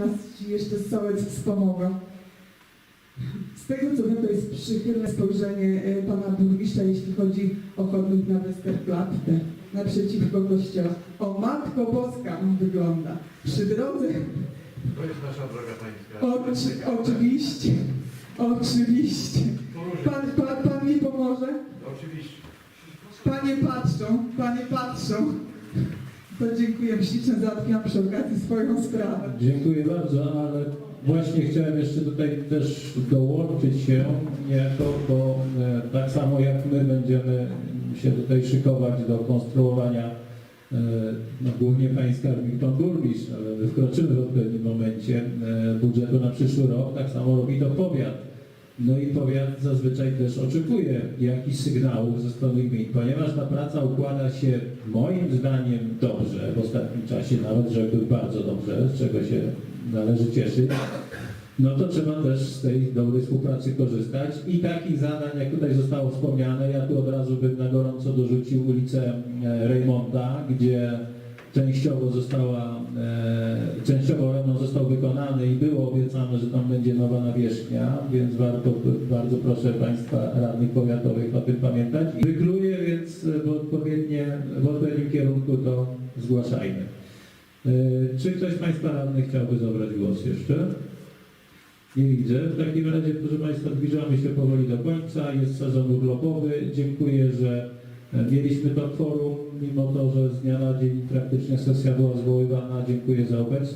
nas jeszcze sołec wspomoga. Z tego co wiem, to jest przychylne spojrzenie e, pana burmistrza, jeśli chodzi o chodnik na Westerplatte, naprzeciwko kościoła. O Matko Boska on wygląda. Przy drodze, To jest nasza droga pańska. oczy, oczywiście, oczywiście. Pan, pan, pan mi pomoże? Oczywiście. Panie patrzą, panie patrzą. To dziękuję ślicznie, załatwiłam przy okazji swoją sprawę. Dziękuję bardzo, ale właśnie chciałem jeszcze tutaj też dołączyć się niejako, bo e, tak samo jak my będziemy się tutaj szykować do konstruowania e, no, głównie pańska pan burmistrz, ale wykroczymy w odpowiednim momencie e, budżetu na przyszły rok, tak samo robi to powiat. No i powiat zazwyczaj też oczekuje jakichś sygnałów ze strony gmin, ponieważ ta praca układa się moim zdaniem dobrze, w ostatnim czasie nawet rzekłbym bardzo dobrze, z czego się należy cieszyć, no to trzeba też z tej dobrej współpracy korzystać. I takich zadań, jak tutaj zostało wspomniane, ja tu od razu bym na gorąco dorzucił ulicę e, Reymonda, gdzie częściowo została, e, częściowo remont został wykonany i było obiecane, że tam będzie nowa nawierzchnia, więc warto, bardzo proszę Państwa radnych powiatowych o tym pamiętać. Wykluję, więc w, odpowiednie, w odpowiednim kierunku to zgłaszajmy. E, Czy ktoś z Państwa radnych chciałby zabrać głos jeszcze? Nie widzę. W takim razie, proszę Państwa, zbliżamy się powoli do końca. Jest sezon urlopowy. Dziękuję, że mieliśmy to forum, mimo to, że z dnia na dzień praktycznie sesja była zwoływana. Dziękuję za obecność.